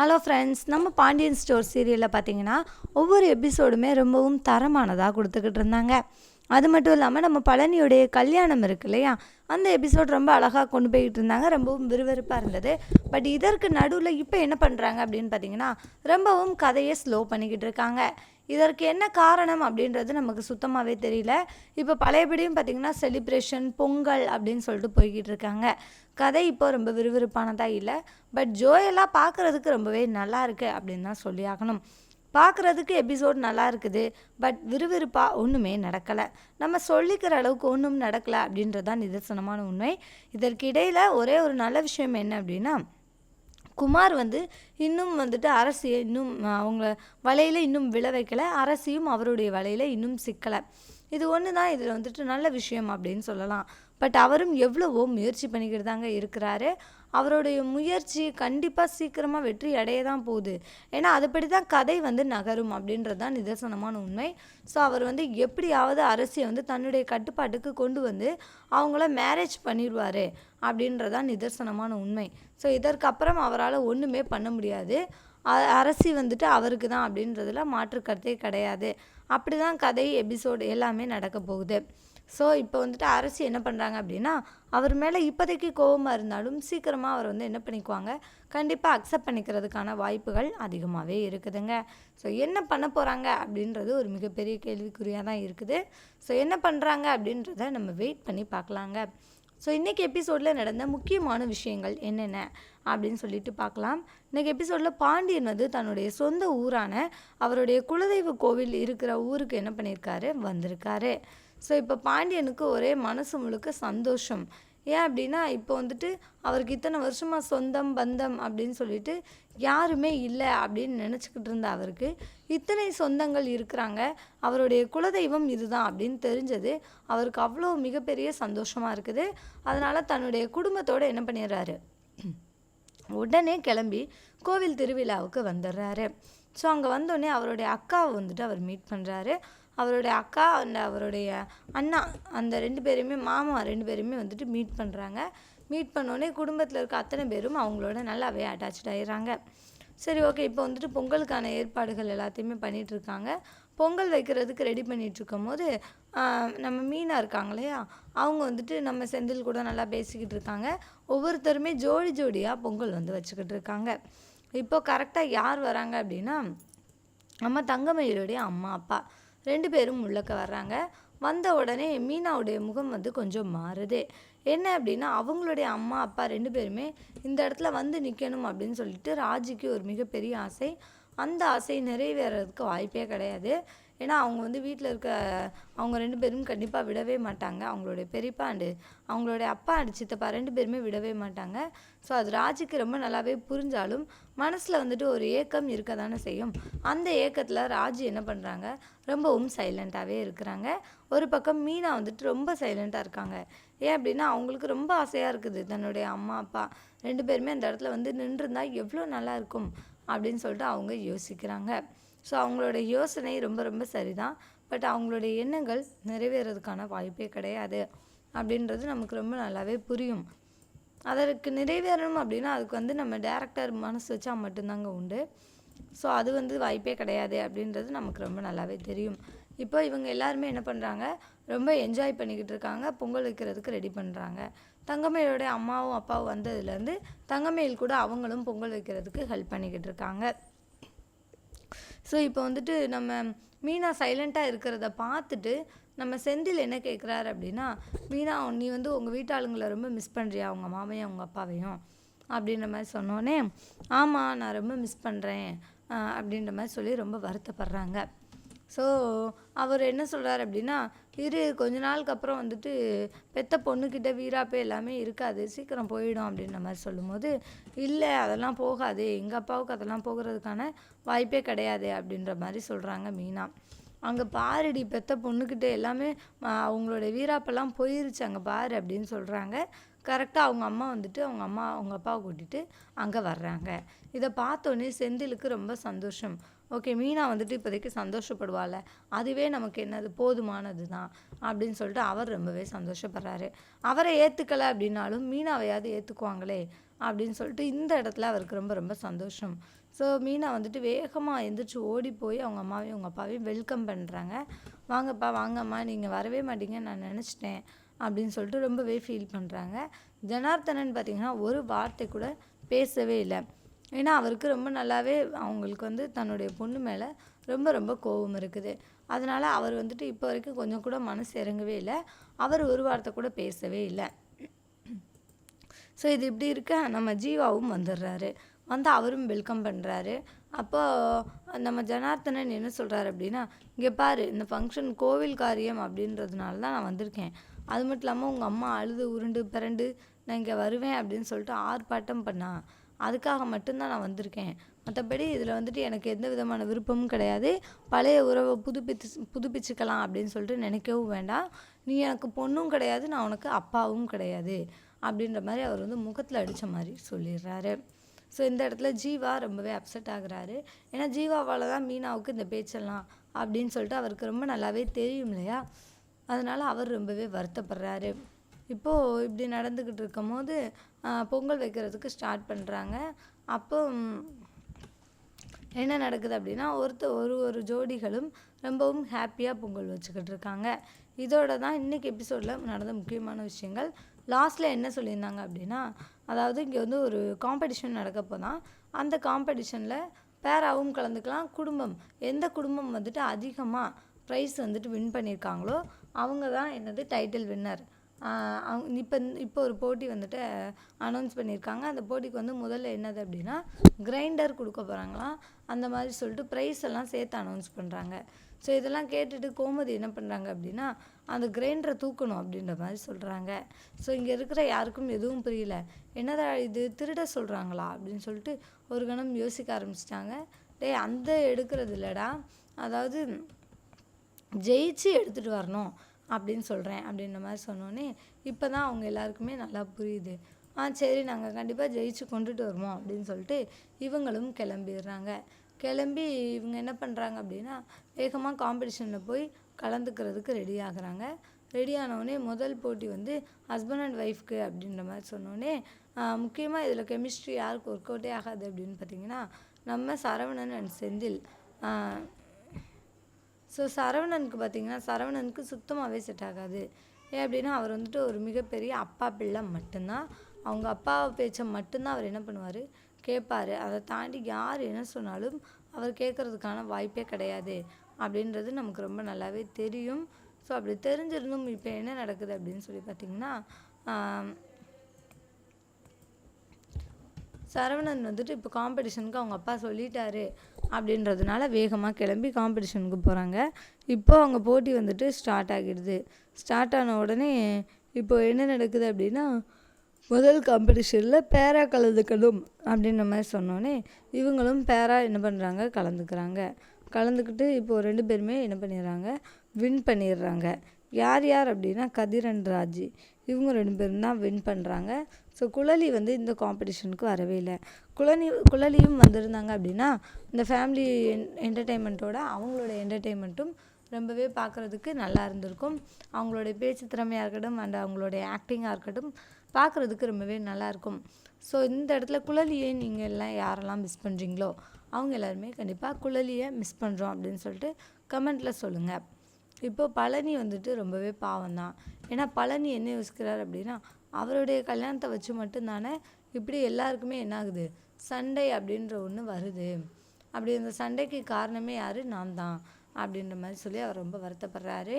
Hello friends நம்ம Pandian store சீரியலில் பார்த்தீங்கன்னா ஒவ்வொரு எபிசோடுமே ரொம்பவும் தரமானதாக கொடுத்துக்கிட்டு இருந்தாங்க. அது மட்டும் இல்லாமல் நம்ம பழனியுடைய கல்யாணம் இருக்கு இல்லையா? அந்த எபிசோட் ரொம்ப அழகாக கொண்டு போய்கிட்டு இருந்தாங்க. ரொம்பவும் விறுவிறுப்பாக இருந்தது. பட் இதற்கு நடுவில் இப்போ என்ன பண்ணுறாங்க அப்படின்னு பார்த்தீங்கன்னா ரொம்பவும் கதையை ஸ்லோ பண்ணிக்கிட்டு இருக்காங்க. இதற்கு என்ன காரணம் அப்படின்றது நமக்கு சுத்தமாகவே தெரியல. இப்போ பழையபடியும் பார்த்திங்கன்னா செலிப்ரேஷன் பொங்கல் அப்படின்னு சொல்லிட்டு போய்கிட்டு இருக்காங்க. கதை இப்போ ரொம்ப விறுவிறுப்பானதாக இல்லை. பட் ஜோயெல்லாம் பார்க்குறதுக்கு ரொம்பவே நல்லா இருக்குது அப்படின்னு தான் சொல்லி ஆகணும். பார்க்குறதுக்கு எபிசோட் நல்லா இருக்குது. பட் விறுவிறுப்பாக ஒன்றுமே நடக்கலை. நம்ம சொல்லிக்கிற அளவுக்கு ஒன்றும் நடக்கலை அப்படின்றதான் நிதர்சனமான உண்மை. இதற்கு இடையில் ஒரே ஒரு நல்ல விஷயம் என்ன அப்படின்னா குமார் வந்து இன்னும் வந்துட்டு அரசு இன்னும் அவங்க வலையில் இன்னும் விழ வைக்கலை. அரசியும் அவருடைய வலையில் இன்னும் சிக்கலை. இது ஒன்று தான் இதில் வந்துட்டு நல்ல விஷயம் அப்படின்னு சொல்லலாம். பட் அவரும் எவ்வளவோ முயற்சி பண்ணிக்கிட்டு தாங்க இருக்கிறாரு. அவருடைய முயற்சி கண்டிப்பாக சீக்கிரமாக வெற்றி அடைய தான் போகுது. ஏன்னா அதுபடி தான் கதை வந்து நகரும் அப்படின்றது தான் நிதர்சனமான உண்மை. ஸோ அவர் வந்து எப்படியாவது அரசியை வந்து தன்னுடைய கட்டுப்பாட்டுக்கு கொண்டு வந்து அவங்கள மேரேஜ் பண்ணிடுவார் அப்படின்றதான் நிதர்சனமான உண்மை. ஸோ இதற்கப்புறம் அவரால் ஒன்றுமே பண்ண முடியாது. அ- அரசி வந்துட்டு அவருக்கு தான் அப்படின்றதுல மாற்று கருத்தே கிடையாது. அப்படி தான் கதை எபிசோடு எல்லாமே நடக்க போகுது. ஸோ இப்போ வந்துட்டு அரசு என்ன பண்ணுறாங்க அப்படின்னா அவர் மேலே இப்போதைக்கு கோபமாக இருந்தாலும் சீக்கிரமாக அவர் வந்து என்ன பண்ணிக்குவாங்க? கண்டிப்பாக அக்செப்ட் பண்ணிக்கிறதுக்கான வாய்ப்புகள் அதிகமாகவே இருக்குதுங்க. ஸோ என்ன பண்ண போகிறாங்க அப்படின்றது ஒரு மிகப்பெரிய கேள்விக்குறியாக தான் இருக்குது. ஸோ என்ன பண்ணுறாங்க அப்படின்றத நம்ம வெயிட் பண்ணி பார்க்கலாங்க. ஸோ இன்றைக்கி எபிசோடில் நடந்த முக்கியமான விஷயங்கள் என்னென்ன அப்படின்னு சொல்லிட்டு பார்க்கலாம். இன்றைக்கி எபிசோடில் பாண்டியன் வந்து தன்னுடைய சொந்த ஊரான அவருடைய குலதெய்வ கோவில் இருக்கிற ஊருக்கு என்ன பண்ணியிருக்காரு? வந்திருக்காரு. ஸோ இப்போ பாண்டியனுக்கு ஒரே மனசு முழுக்க சந்தோஷம். ஏன் அப்படின்னா இப்போ வந்துட்டு அவருக்கு இத்தனை வருஷமாக சொந்தம் பந்தம் அப்படின்னு சொல்லிட்டு யாருமே இல்லை அப்படின்னு நினச்சிக்கிட்டு இருந்த அவருக்கு இத்தனை சொந்தங்கள் இருக்கிறாங்க. அவருடைய குலதெய்வம் இதுதான் அப்படின்னு தெரிஞ்சது. அவருக்கு அவ்வளோ மிகப்பெரிய சந்தோஷமாக இருக்குது. அதனால் தன்னுடைய குடும்பத்தோடு என்ன பண்ணிடுறாரு? உடனே கிளம்பி கோவில் திருவிழாவுக்கு வந்துடுறாரு. ஸோ அங்கே வந்தோடனே அவருடைய அக்காவை வந்துட்டு அவர் மீட் பண்ணுறாரு அவருடைய அக்கா அந்த அவருடைய அண்ணா அந்த ரெண்டு பேரையுமே மாமா ரெண்டு பேருமே வந்துட்டு மீட் பண்ணுறாங்க மீட் பண்ணோடனே குடும்பத்தில் இருக்க அத்தனை பேரும் அவங்களோட நல்லாவே அட்டாச் ஆயிடுறாங்க. சரி ஓகே இப்போ வந்துட்டு பொங்கலுக்கான ஏற்பாடுகள் எல்லாத்தையுமே பண்ணிகிட்ருக்காங்க பொங்கல் வைக்கிறதுக்கு ரெடி பண்ணிகிட்ருக்கும் போது நம்ம மீனா இருக்காங்க இல்லையா? அவங்க வந்துட்டு நம்ம செந்தில் கூட நல்லா பேசிக்கிட்டு இருக்காங்க. ஒவ்வொருத்தருமே ஜோடி ஜோடியாக பொங்கல் வந்து வச்சுக்கிட்டு இருக்காங்க. இப்போ கரெக்டாக யார் வராங்க அப்படின்னா நம்ம தங்கமயிலுடைய அம்மா அப்பா. ரெண்டு பேரும் உள்ளக்க வர்றாங்க. வந்த உடனே மீனாவுடைய முகம் வந்து கொஞ்சம் மாறுது. என்ன அப்படின்னா அவங்களுடைய அம்மா அப்பா ரெண்டு பேருமே இந்த இடத்துல வந்து நிற்கணும் அப்படின்னு சொல்லிட்டு ராஜிக்கு ஒரு மிகப்பெரிய ஆசை. அந்த ஆசை நிறைவேறதுக்கு வாய்ப்பே கிடையாது. ஏன்னா அவங்க வந்து வீட்டில் இருக்க அவங்க ரெண்டு பேரும் கண்டிப்பாக விடவே மாட்டாங்க. அவங்களுடைய பெரியப்பா அண்டு அவங்களுடைய அப்பா அண்டு சித்தப்பா ரெண்டு பேருமே விடவே மாட்டாங்க. ஸோ அது ராஜிக்கு ரொம்ப நல்லாவே புரிஞ்சாலும் மனசில் வந்துட்டு ஒரு ஏக்கம் இருக்க தானே செய்யும். அந்த ஏக்கத்தில் ராஜி என்ன பண்ணுறாங்க ரொம்பவும் சைலண்ட்டாகவே இருக்கிறாங்க. ஒரு பக்கம் மீனா வந்துட்டு ரொம்ப சைலண்ட்டாக இருக்காங்க. ஏன் அப்படின்னா அவங்களுக்கு ரொம்ப ஆசையாக இருக்குது. தன்னுடைய அம்மா அப்பா ரெண்டு பேருமே அந்த இடத்துல வந்து நின்றுருந்தா எவ்வளோ நல்லா இருக்கும். அப்படின்னு சொல்லிட்டு அவங்க யோசிக்கிறாங்க. ஸோ அவங்களோட யோசனை ரொம்ப ரொம்ப சரிதான். பட் அவங்களுடைய எண்ணங்கள் நிறைவேறதுக்கான வாய்ப்பே கிடையாது. அப்படின்றது நமக்கு ரொம்ப நல்லாவே புரியும். அதற்கு நிறைவேறணும் அப்படின்னா அதுக்கு வந்து நம்ம டேரக்டர் மனசு வச்சா மட்டும்தாங்க உண்டு. ஸோ அது வந்து வாய்ப்பே கிடையாது அப்படின்றது நமக்கு ரொம்ப நல்லாவே தெரியும். இப்போ இவங்க எல்லாருமே என்ன பண்ணுறாங்க ரொம்ப என்ஜாய் பண்ணிக்கிட்டு இருக்காங்க. பொங்கல் வைக்கிறதுக்கு ரெடி பண்ணுறாங்க தங்கமயிலோட அம்மாவும் அப்பாவும் வந்ததுலேருந்து தங்கமயில் கூட அவங்களும் பொங்கல் வைக்கிறதுக்கு ஹெல்ப் பண்ணிக்கிட்டு இருக்காங்க. ஸோ இப்போ வந்துட்டு நம்ம மீனா சைலண்ட்டாக இருக்கிறத பார்த்துட்டு நம்ம செந்தில் என்ன கேட்குறாரு அப்படின்னா மீனா நீ வந்து உங்கள் வீட்டாளுங்களை ரொம்ப மிஸ் பண்ணுறியா உங்கள் மாமையும் உங்கள் அப்பாவையும்? அப்படின்ற மாதிரி சொன்னோன்னே ஆமாம் நான் ரொம்ப மிஸ் பண்ணுறேன் அப்படின்ற மாதிரி சொல்லி ரொம்ப வருத்தப்படுறாங்க. ஸோ அவர் என்ன சொல்கிறார் அப்படின்னா இரு கொஞ்ச நாளுக்கு அப்புறம் வந்துட்டு பெத்த பொண்ணுக்கிட்ட வீராப்பே எல்லாமே இருக்காது சீக்கிரம் போயிடும் அப்படின்ற மாதிரி சொல்லும்போது இல்லை அதெல்லாம் போகாது. எங்கள் அப்பாவுக்கு அதெல்லாம் போகிறதுக்கான வாய்ப்பே கிடையாது அப்படின்ற மாதிரி சொல்கிறாங்க மீனா. அங்கே பாருடி பெத்த பொண்ணுக்கிட்ட எல்லாமே அவங்களோட வீராப்பெல்லாம் போயிருச்சு அங்கே பாரு அப்படின்னு சொல்கிறாங்க கரெக்டாக அவங்க அம்மா வந்துட்டு அவங்க அம்மா அவங்க அப்பாவை கூட்டிகிட்டு அங்கே வர்றாங்க. இதை பார்த்தோன்னே செந்திலுக்கு ரொம்ப சந்தோஷம். ஓகே மீனா வந்துட்டு இப்போதைக்கு சந்தோஷப்படுவாள் அதுவே நமக்கு என்னது? போதுமானது தான் அப்படின்னு சொல்லிட்டு அவர் ரொம்பவே சந்தோஷப்படுறாரு. அவரை ஏற்றுக்கலை அப்படின்னாலும் மீனாவையாவது ஏற்றுக்குவாங்களே அப்படின்னு சொல்லிட்டு இந்த இடத்துல அவருக்கு ரொம்ப ரொம்ப சந்தோஷம். ஸோ மீனா வந்துட்டு வேகமாக எந்திரிச்சு ஓடி போய் அவங்க அம்மாவையும் அவங்க அப்பாவையும் வெல்கம் பண்ணுறாங்க வாங்கப்பா வாங்கம்மா நீங்கள் வரவே மாட்டீங்கன்னு நான் நினச்சிட்டேன் அப்படின்னு சொல்லிட்டு ரொம்பவே ஃபீல் பண்ணுறாங்க ஜனார்த்தனன் பார்த்தீங்கன்னா ஒரு வார்த்தை கூட பேசவே இல்லை. ஏன்னா அவருக்கு ரொம்ப நல்லாவே அவங்களுக்கு வந்து தன்னுடைய பொண்ணு மேலே ரொம்ப ரொம்ப கோபம் இருக்குது. அதனால் அவர் வந்துட்டு இப்போ வரைக்கும் கொஞ்சம் கூட மனசு இறங்கவே இல்லை. அவர் ஒரு வார்த்தை கூட பேசவே இல்லை. ஸோ இது இப்படி இருக்க நம்ம ஜீவாவும் வந்துடுறாரு. வந்து அவரும் வெல்கம் பண்ணுறாரு அப்போ நம்ம ஜனார்த்தனன் என்ன சொல்கிறாரு அப்படின்னா இங்கே பாரு இந்த ஃபங்க்ஷன் கோவில் காரியம் அப்படின்றதுனால தான் நான் வந்திருக்கேன். அது மட்டும் இல்லாமல் உங்கள் அம்மா அழுது உருண்டு பிறண்டு நான் இங்கே வருவேன் அப்படின்னு சொல்லிட்டு ஆர்ப்பாட்டம் பண்ணான் அதுக்காக மட்டும்தான் நான் வந்திருக்கேன். மற்றபடி இதில் வந்துட்டு எனக்கு எந்த விதமான விருப்பமும் கிடையாது. பழைய உறவை புதுப்பித்து புதுப்பிச்சுக்கலாம் அப்படின்னு சொல்லிட்டு நினைக்கவும் வேண்டாம். நீ எனக்கு பொண்ணும் கிடையாது நான் உனக்கு அப்பாவும் கிடையாது. அப்படின்ற மாதிரி அவர் வந்து முகத்தில் அடித்த மாதிரி சொல்லிடுறாரு. ஸோ இந்த இடத்துல ஜீவா ரொம்பவே அப்செட் ஆகுறாரு. ஏன்னா ஜீவாவால் தான் மீனாவுக்கு இந்த பேச்செல்லாம் அப்படின்னு சொல்லிட்டு அவருக்கு ரொம்ப நல்லாவே தெரியும் இல்லையா? அதனால் அவர் ரொம்பவே வருத்தப்படுறாரு. இப்போது இப்படி நடந்துக்கிட்டு இருக்கும் போது பொங்கல் வைக்கிறதுக்கு ஸ்டார்ட் பண்ணுறாங்க அப்போ என்ன நடக்குது அப்படின்னா ஒருத்தர் ஒரு ஒரு ஜோடிகளும் ரொம்பவும் ஹாப்பியாக பொங்கல் வச்சுக்கிட்டு இருக்காங்க. இதோட தான் இன்றைக்கி எபிசோடில் நடந்த முக்கியமான விஷயங்கள். லாஸ்ட்டில் என்ன சொல்லியிருந்தாங்க அப்படின்னா அதாவது இங்கே வந்து ஒரு காம்படிஷன் நடக்கப்போ தான் அந்த காம்படிஷனில் பேராவும் கலந்துக்கலாம். குடும்பம் எந்த குடும்பம் வந்துட்டு அதிகமாக ப்ரைஸ் வந்துட்டு வின் பண்ணியிருக்காங்களோ அவங்க தான் என்னது டைட்டில் வின்னர் அவங்க இப்போ இப்போ ஒரு போட்டி வந்துட்டு அனௌன்ஸ் பண்ணியிருக்காங்க அந்த போட்டிக்கு வந்து முதல்ல என்னது அப்படின்னா கிரைண்டர் கொடுக்க போகிறாங்களாம் அந்த மாதிரி சொல்லிட்டு ப்ரைஸ் எல்லாம் சேர்த்து அனௌன்ஸ் பண்ணுறாங்க ஸோ இதெல்லாம் கேட்டுட்டு கோமதி என்ன பண்ணுறாங்க அப்படின்னா அந்த கிரைண்டரை தூக்கணும் அப்படின்ற மாதிரி சொல்கிறாங்க ஸோ இங்கே இருக்கிற யாருக்கும் எதுவும் புரியல. என்னடா இது திருட சொல்கிறாங்களா அப்படின்னு சொல்லிட்டு ஒரு கணம் யோசிக்க ஆரம்பிச்சிட்டாங்க. டேய் அந்த எடுக்கிறது இல்லைடா. அதாவது ஜெயிச்சு எடுத்துகிட்டு வரணும். அப்படின்னு சொல்கிறேன் அப்படின்ற மாதிரி சொன்னோன்னே இப்போ தான் அவங்க எல்லாருக்குமே நல்லா புரியுது. ஆ சரி நாங்கள் கண்டிப்பாக ஜெயிச்சு கொண்டுட்டு வருவோம் அப்படின்னு சொல்லிட்டு இவங்களும் கிளம்பிடுறாங்க. கிளம்பி இவங்க என்ன பண்ணுறாங்க அப்படின்னா வேகமாக காம்படிஷனில் போய் கலந்துக்கிறதுக்கு ரெடி ஆகுறாங்க. ரெடி ஆனவுடனே முதல் போட்டி வந்து ஹஸ்பண்ட் அண்ட் ஒய்ஃப்க்கு அப்படின்ற மாதிரி சொன்னோடனே முக்கியமாக இதில் கெமிஸ்ட்ரி யாருக்கு ஒர்க் அவுட்டே ஆகாது அப்படின்னு பார்த்தீங்கன்னா நம்ம சரவணன் அண்ட் செந்தில். ஸோ சரவணனுக்கு பார்த்தீங்கன்னா சரவணனுக்கு சுத்தமாகவே செட் ஆகாது. ஏன் அப்படின்னா அவர் வந்துட்டு ஒரு மிகப்பெரிய அப்பா பிள்ளை மட்டும்தான். அவங்க அப்பா பேச்சை மட்டும்தான் அவர் என்ன பண்ணுவார்? கேட்பார். அதை தாண்டி யார் என்ன சொன்னாலும் அவர் கேட்குறதுக்கான வாய்ப்பே கிடையாது. அப்படின்றது நமக்கு ரொம்ப நல்லாவே தெரியும். ஸோ அப்படி தெரிஞ்சிருந்தும் இப்போ என்ன நடக்குது அப்படின்னு சொல்லி பார்த்தீங்கன்னா சரவணன் வந்துட்டு இப்போ காம்படிஷனுக்கு அவங்க அப்பா சொல்லிட்டாரு அப்படின்றதுனால வேகமாக கிளம்பி காம்படிஷனுக்கு போகிறாங்க இப்போ அவங்க போட்டி வந்துட்டு ஸ்டார்ட் ஆகிடுது. ஸ்டார்ட் ஆன உடனே இப்போ என்ன நடக்குது அப்படின்னா முதல் காம்படிஷனில் பேரா கலந்துக்கணும் அப்படின்ற மாதிரி சொன்னோன்னே இவங்களும் பேரா என்ன பண்ணுறாங்க கலந்துக்கிறாங்க. கலந்துக்கிட்டு இப்போது ரெண்டு பேருமே என்ன பண்ணிடுறாங்க? வின் பண்ணிடுறாங்க. யார் யார் அப்படின்னா கதிரன் ராஜி. இவங்க ரெண்டு பேரும் தான் வின் பண்ணுறாங்க ஸோ குழலி வந்து இந்த காம்படிஷனுக்கு வரவே இல்லை. குழலி குழலியும் வந்திருந்தாங்க அப்படின்னா இந்த ஃபேமிலி என்டர்டெயின்மெண்ட்டோட அவங்களோட என்டர்டெயின்மெண்ட்டும் ரொம்பவே பார்க்குறதுக்கு நல்லா இருந்திருக்கும். அவங்களுடைய பேச்சு திறமையாக இருக்கட்டும் அண்ட் அவங்களுடைய ஆக்டிங்காக இருக்கட்டும் பார்க்குறதுக்கு ரொம்பவே நல்லாயிருக்கும் ஸோ இந்த இடத்துல குழலியை நீங்கள் எல்லாம் யாரெல்லாம் மிஸ் பண்ணுறீங்களோ அவங்க எல்லாருமே கண்டிப்பாக குழலியை மிஸ் பண்ணுறோம் அப்படின்னு சொல்லிட்டு கமெண்ட்டில் சொல்லுங்கள் இப்போ பழனி வந்துட்டு ரொம்பவே பாவம் தான் ஏன்னா பழனி என்ன யோசிக்கிறார் அப்படின்னா அவருடைய கல்யாணத்தை வச்சு மட்டும்தானே இப்படி எல்லாருக்குமே என்ன ஆகுது? சண்டை அப்படின்ற ஒன்று வருது. அப்படி அந்த சண்டைக்கு காரணமே யார்? நான் தான் அப்படின்ற மாதிரி சொல்லி அவர் ரொம்ப வருத்தப்படுறாரு.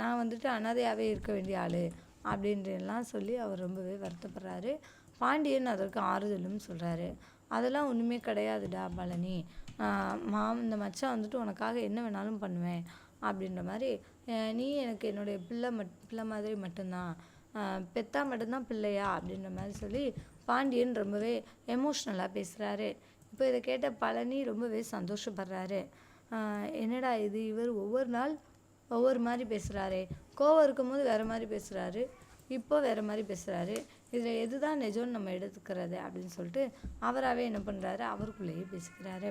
நான் வந்துட்டு அனாதையாகவே இருக்க வேண்டிய ஆள் அப்படின்றலாம் சொல்லி அவர் ரொம்பவே வருத்தப்படுறாரு. பாண்டியன் அதற்கு ஆறுதலும் சொல்கிறாரு அதெல்லாம் ஒன்றுமே கிடையாதுடா பழனி. மாம் இந்த மச்சான் வந்துட்டு உனக்காக என்ன வேணாலும் பண்ணுவேன். அப்படின்ற மாதிரி நீ எனக்கு என்னுடைய பிள்ளை மட் பிள்ளை மாதிரி மட்டும்தான். பெத்தா மட்டும்தான் பிள்ளையா? அப்படின்ற மாதிரி சொல்லி பாண்டியன் ரொம்பவே எமோஷ்னலாக பேசுகிறாரு இப்போ இதை கேட்ட பழனி ரொம்பவே சந்தோஷப்படுறாரு. என்னடா இது? இவர் ஒவ்வொரு நாள் ஒவ்வொரு மாதிரி பேசுகிறாரே கோவம் இருக்கும்போது வேறு மாதிரி பேசுகிறாரு இப்போ வேறு மாதிரி பேசுகிறாரு இதில் எதுதான் நிஜம்னு நம்ம எடுத்துக்கிறது? அப்படின்னு சொல்லிட்டு அவராகவே என்ன பண்ணுறாரு அவருக்குள்ளேயே பேசிக்கிறாரு.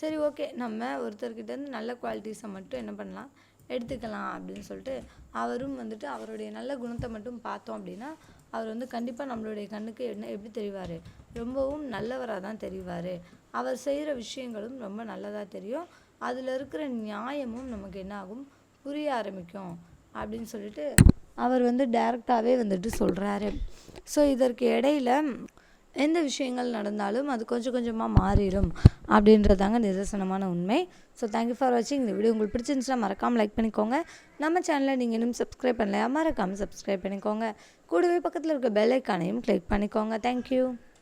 சரி ஓகே. நம்ம ஒருத்தர்கிட்டருந்து நல்ல குவாலிட்டிஸை மட்டும் என்ன பண்ணலாம்? எடுத்துக்கலாம் அப்படின்னு சொல்லிட்டு அவரும் வந்துட்டு அவருடைய நல்ல குணத்தை மட்டும் பார்த்தோம் அப்படின்னா அவர் வந்து கண்டிப்பாக நம்மளுடைய கண்ணுக்கு என்ன எப்படி தெரிவார்? ரொம்பவும் நல்லவராக தான் தெரிவார். அவர் செய்கிற விஷயங்களும் ரொம்ப நல்லதாக தெரியும். அதில் இருக்கிற நியாயமும் நமக்கு என்ன ஆகும்? புரிய ஆரம்பிக்கும் அப்படின்னு சொல்லிட்டு அவர் வந்து டைரக்டாகவே வந்துட்டு சொல்கிறாரு ஸோ இதற்கு இடையில எந்த விஷயங்கள் நடந்தாலும் அது கொஞ்சம் கொஞ்சமாக மாறிடும் அப்படின்றதாங்க நிதர்சனமான உண்மை. ஸோ தேங்க்யூ ஃபார் வாட்சிங் இந்த வீடியோ உங்களுக்கு பிடிச்சிருந்துச்சுன்னா மறக்காமல் லைக் பண்ணிக்கோங்க. நம்ம சேனலை நீங்கள் இன்னும் சப்ஸ்கிரைப் பண்ணலையா மறக்காமல் சப்ஸ்கிரைப் பண்ணிக்கோங்க. கூடவே பக்கத்தில் இருக்க பெல் ஐக்கானையும் கிளிக் பண்ணிக்கோங்க. தேங்க்யூ